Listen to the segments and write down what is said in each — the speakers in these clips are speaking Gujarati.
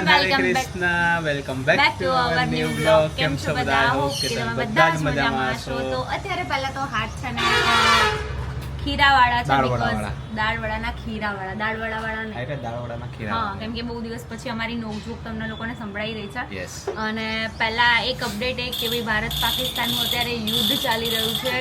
Everyone Hare Krishna welcome back to our new blog કેમ છો બધા? હોપ કે તમે બધા જ મજામાં છો તો અત્યારે પહેલા તો હાથ છે ને ખીરાવાળા છે because દાળવડાના ખીરાવાળા. દાળવડાવાળા નહીં. એટલે દાળવડાના હા કેમ કે બહુ દિવસ પછી અમારી નોકઝોક તમને લોકોને સંભળાઈ રહી છે. અને પહેલા એક અપડેટ એ કે ભાઈ ભારત પાકિસ્તાનનું અત્યારે યુદ્ધ ચાલી રહ્યું છે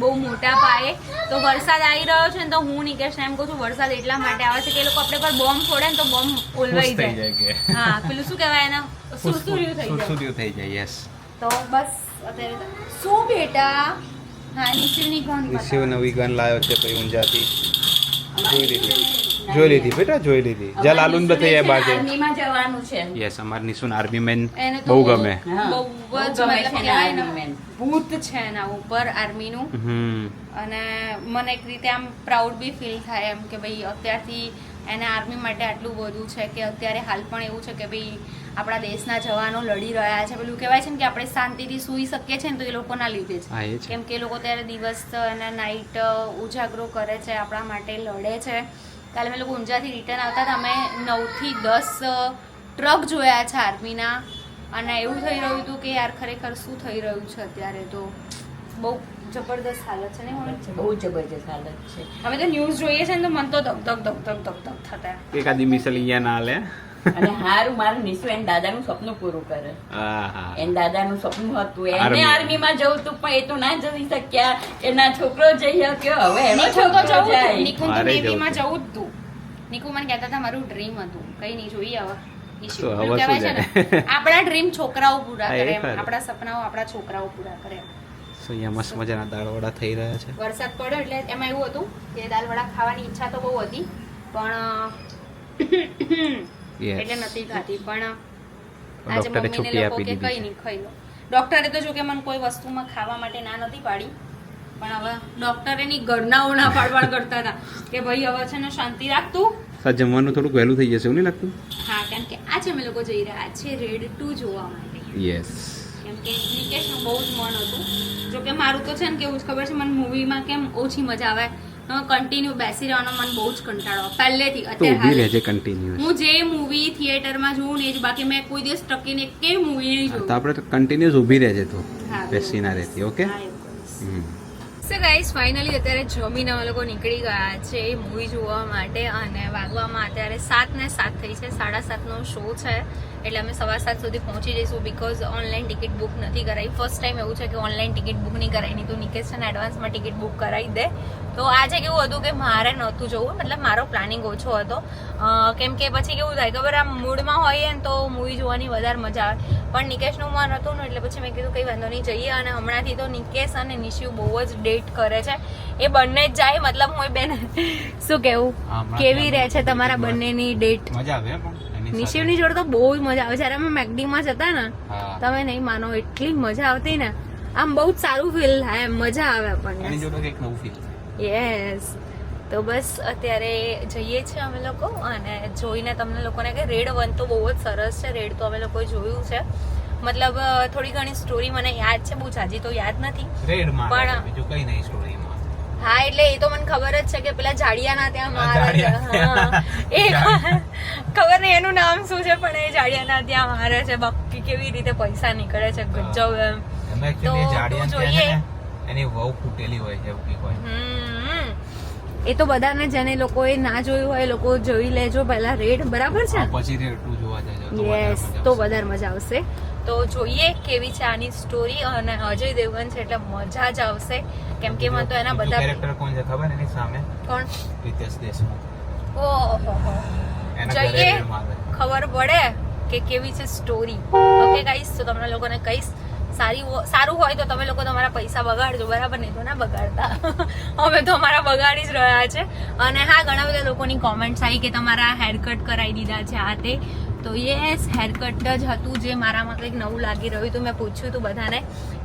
બહુ મોટા પાયે. તો વરસાદ આવી રહ્યો છે ને તો હું નિકેશ એમ કહું છું વરસાદ એટલા માટે આવે છે કે એ લોકો આપણે પર બોમ્બ છોડે ને તો બોમ્બ ઓલવાઈ જાય. જાય હા પેલું શું કહેવાય એના? સુરસુર્યું થઈ જાય. સુરસુર્યું થઈ જાય યસ તો બસ અત્યારે શું બેટા? હા ગન નવી ગન લાવ્યો છે ભાઈ ઊંઝાથી. જોઈ લીધી. જોઈ લીધી બેટા જોઈ લીધી. જા લાલુન બતાઈએ બાજે. આર્મીમાં જવાનું છે. યસ અમાર નિશુન આર્મી મેન બહુ ગમે. બહુ જ ગમે ભૂત છે એના ઉપર આર્મીનું હમ. અને મને એક રીતે આમ પ્રાઉડ બી ફીલ થાય એમ કે ભાઈ અત્યારથી એને આર્મી માટે આટલું બધું છે કે અત્યારે હાલ પણ એવું છે કે ભાઈ આપણા દેશના જવાનો લડી રહ્યા છે. પેલું કહેવાય છે ને કે આપણે શાંતિથી સૂઈ શકીએ છીએ ને તો એ લોકોના લીધે જ. કેમ કે એ લોકો ત્યારે દિવસ અને નાઇટ ઉજાગરો કરે છે આપણા માટે લડે છે. કાલે અમે લોકો ઊંઝાથી રિટર્ન આવતા હતા. અમે નવથી દસ ટ્રક જોયા છે આર્મીના. અને એવું થઈ રહ્યું હતું કે યાર ખરેખર શું થઈ રહ્યું છે અત્યારે તો? બહુ જબરદસ્ત હાલત છે ને હું બહુ જબરજસ્ત હાલત છે. હવે તો ન્યૂઝ જોઈએ છે ને તો મન તો ધક ધક ધક ધક ધક ધક થતા. એકાદી મિસલ અહીંયા ના લે અને હારું મારું નિશુ એન દાદાનું સપનું પૂરું કરે. હા હા. એન દાદાનું સપનું હતું. એને. આર્મીમાં જવું હતું પણ એ તો ના જઈ શક્યા. એના છોકરો જઈ શક્યો. હવે એનો છોકરો જાય. નિકુ તો નેવીમાં જવું જ હતું નિકુ મને કહેતા હતા મારું ડ્રીમ હતું. કઈ નહીં જોઈએ હવે. આપણા ડ્રીમ છોકરાઓ પૂરા કરે આપણા સપનાઓ આપણા છોકરાઓ પૂરા કરે. સો અહીંયા મસ્ત મજાના દાળવડા થઈ રહ્યા છે. વરસાદ પડ્યો એટલે એમાં એવું હતું કે દાળવડા ખાવાની ઈચ્છા તો બહુ હતી પણ એટલે નથી ખાતી પણ આજે ડોક્ટરે મમ્મીને લોકો કે કઈ નહીં ખાઈ લો ડોક્ટરે તો જો કે મને કોઈ વસ્તુમાં ખાવા માટે ના નથી પાડી પણ હવે ડોક્ટરે ની ઘરનાઓ ના પાડવાડ કરતા હતા કે ભાઈ હવે છે ને શાંતિ રાખતું આ જમવાનું થોડુંક વહેલું થઈ જશે એવું નહીં લાગતું? હા કેમ કે આજે અમે લોકો જઈ રહ્યા છે રેડ ટુ જોવા માટે. યસ કેમ કે નિકેશનું બહુ જ મન હતું. જો કે મારું તો છે ને કેવું જ ખબર છે મને મૂવીમાં કેમ ઓછી મજા આવે. કન્ટિન્યુ બેસી રહેવાનો મને બહુ જ કંટાળો પહેલેથી અત્યારે કન્ટિન્યુઅસ હું જે મૂવી થિયેટરમાં જોઉં ને એ જ બાકી મેં કોઈ દિવસ ટકીને કે મૂવી નહીં તો જોયું આપણે કન્ટિન્યુઅસ ઊભી રહેજે તું હા, બેસી ના રહેતી ઓકે. સો ગાઈસ ફાઇનલી અત્યારે જમીને અમે લોકો નીકળી ગયા છે મૂવી જોવા માટે અને વાગવામાં અત્યારે સાત ને સાત થઈ છે સાડા સાતનો શો છે. એટલે અમે સવા સાત સુધી પહોંચી જઈશું બીકોઝ ઓનલાઈન ટિકિટ બુક નથી કરાવી ફર્સ્ટ ટાઈમ એવું છે કે ઓનલાઈન ટિકિટ બુક નહીં કરાવી નહીં તો નિકેશ છે ને એડવાન્સમાં ટિકિટ બુક કરાવી દે. તો આજે કેવું હતું કે મારે નહોતું જવું મતલબ મારો પ્લાનિંગ ઓછો હતો. કેમ કે પછી કેવું થાય ખબર આમ મૂડમાં હોઈએ ને તો મૂવી જોવાની વધારે મજા આવે. પણ નિકેશનું મન હતું ને એટલે પછી મેં કીધું કંઈ વાંધો નહીં જઈએ. અને હમણાંથી તો નિકેશ અને નિશિવ બહુ જ ડેટ કરે છે. એ બંને જ જાય મતલબ હું બેન શું કેવું? કેવી રહે છે તમારા બંનેની ડેટ મજા આવે. નિશિવની જોડે તો બહુ જ મજા આવે જ્યારે અમે મેગડીમાં જતા ને તમે નહીં માનો એટલી મજા આવતી ને. આમ બહુ જ સારું ફીલ થાય એમ મજા આવે આપણને. યસ તો બસ અત્યારે જઈએ છીએ અમે લોકો અને જોઈને તમને લોકોને કે રેડ વન તો બહુ જ સરસ છે. રેડ તો અમે લોકોએ જોયું છે. મતલબ થોડી ઘણી સ્ટોરી મને યાદ છે બહુ જાજી તો યાદ નથી. પણ- બીજું કઈ નહીં સ્ટોરીમાં હા એટલે એ તો મને ખબર જ છે કે પેલા જાડિયાના ત્યાં મારે. એ ખબર નહીં એનું નામ શું છે પણ એ જાડિયાના ત્યાં મારે છે બાકી કેવી રીતે પૈસા નીકળે છે ગજબ એમ. તો જોઈએ. એની વહુ ફૂટેલી હોય છે એવું કંઈક હમ. એ તો બધાને જેને લોકોએ ના જોયું હોય એ લોકો જોઈ લેજો પહેલા રેડ બરાબર છે? પછી રેડ ટુ જોવા જજો યસ તો. વધારે મજા આવશે. તો જોઈએ કેવી છે આની સ્ટોરી અને અજય દેવગન છે એટલે મજા જ આવશે. કેમ કે મને તો એના બધા કેરેક્ટર કોણ છે ખબર એની સામે? કોણ? રીતેશ દેશમુખ. ઓહો જઈએ. ખબર પડે કે કેવી છે સ્ટોરી ઓકે ગાઈસ તો તમને લોકોને કહીશ સારી સારું હોય તો તમે લોકો તમારા પૈસા બગાડજો. બરાબર નહીં તો ના બગાડતા. અમે તો અમારા બગાડી જ રહ્યા છે. અને હા ઘણા બધા લોકોની કોમેન્ટ્સ આવી કે તમારા હેર કટ કરાવી દીધા છે આ તે. તો યસ હેર કટ જ હતું જે મારામાં કંઈક નવું લાગી રહ્યું હતું. મેં પૂછ્યું હતું બધાને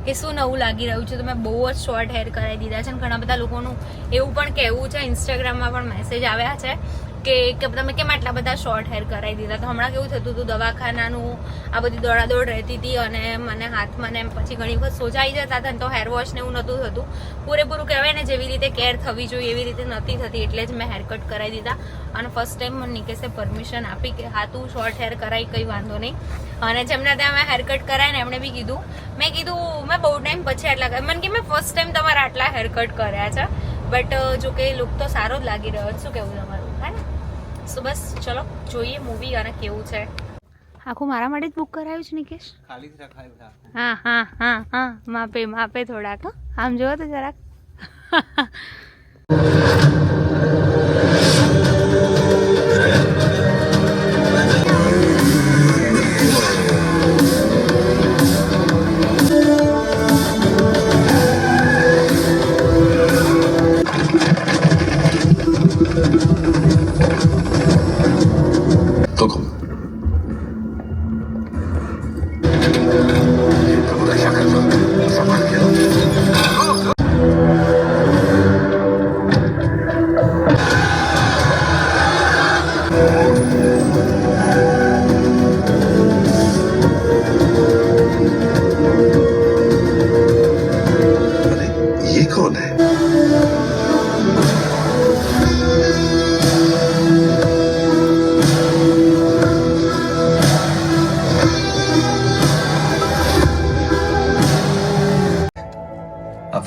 કે શું નવું લાગી રહ્યું છે? તો મેં બહુ જ શોર્ટ હેર કરાવી દીધા છે. અને ઘણા બધા લોકોનું એવું પણ કહેવું છે ઇન્સ્ટાગ્રામમાં પણ મેસેજ આવ્યા છે કે તમે કેમ આટલા બધા શોર્ટ હેર કરાવી દીધા? તો હમણાં કેવું થતું હતું? દવાખાનાનું આ બધી દોડાદોડ રહેતી હતી અને મને હાથમાં ને પછી ઘણી વખત સોજાઈ જતા હતા તો હેર વોશ ને એવું નહોતું થતું. પૂરેપૂરું કહેવાય ને જેવી રીતે કેર થવી જોઈએ એવી રીતે નથી થતી. એટલે જ મેં હેર કટ કરાવી દીધા. અને ફર્સ્ટ ટાઈમ મને નિકેશે પરમિશન આપી કે હા, તું શોર્ટ હેર કરાવી કંઈ વાંધો નહીં. અને જેમના ત્યાં મેં હેર કટ કરાય ને એમણે બી કીધું. મેં કીધું, મેં બહુ ટાઈમ પછી આટલા મને કે, મેં ફર્સ્ટ ટાઈમ તમારા આટલા હેર કટ કર્યા છે. બટ જો કે લુક તો સારો જ લાગી રહ્યો શું કેવું તમારું? હા ને? સો બસ ચલો જોઈએ મૂવી અને કેવું છે. આખું મારા માટે જ બુક કરાવ્યું છે નિકેશ? ખાલી જ રખાયું હા હા હા હા માપે માપે થોડાક હં. આમ જુઓ તો જરાક.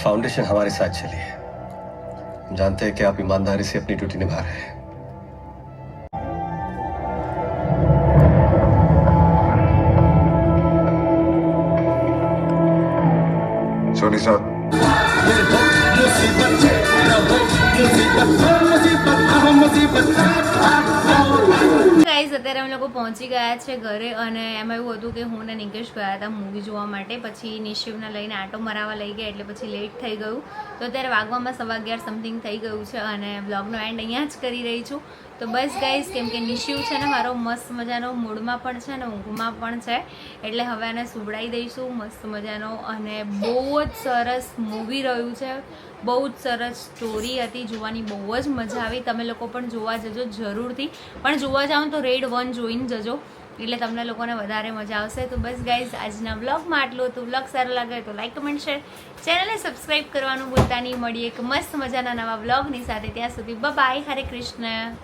फाउंडेशन हमारे साथ चलिए हम जानते हैं कि आप ईमानदारी से अपनी ड्यूटी निभा रहे हैं અત્યારે અમે લોકો પહોંચી ગયા છે ઘરે અને એમાં એવું હતું કે હું ને નિકેશ ગયા હતા મૂવી જોવા માટે. પછી નિશિવને લઈને આટો મરાવા લઈ ગયા એટલે પછી લેટ થઈ ગયું. તો અત્યારે વાગવામાં સવા અગિયાર સમથિંગ થઈ ગયું છે અને બ્લોગનો એન્ડ અહીંયા જ કરી રહી છું. તો બસ ગાઈઝ કેમ કે નિશિવ છે ને મારો મસ્ત મજાનો મૂડમાં પણ છે ને ઊંઘમાં પણ છે. એટલે હવે એને સુવડાવી દઈશું મસ્ત મજાનો. અને બહુ જ સરસ મૂવી રહ્યું છે. બહુ જ સરસ સ્ટોરી હતી, જોવાની બહુ જ મજા આવી. તમે લોકો પણ જોવા જજો જરૂરથી. પણ જોવા જાઓ તો રેડ વન જોઈને જજો. એટલે તમને લોકોને વધારે મજા આવશે. તો બસ ગાઈઝ આજના બ્લોગમાં આટલું હતું. બ્લોગ સારો લાગે તો લાઈક કમેન્ટ શેર ચેનલને સબસ્ક્રાઈબ કરવાનું ભૂલતા નહીં. મળીએ એક મસ્ત મજાના નવા બ્લોગની સાથે. ત્યાં સુધી બાય હરે કૃષ્ણ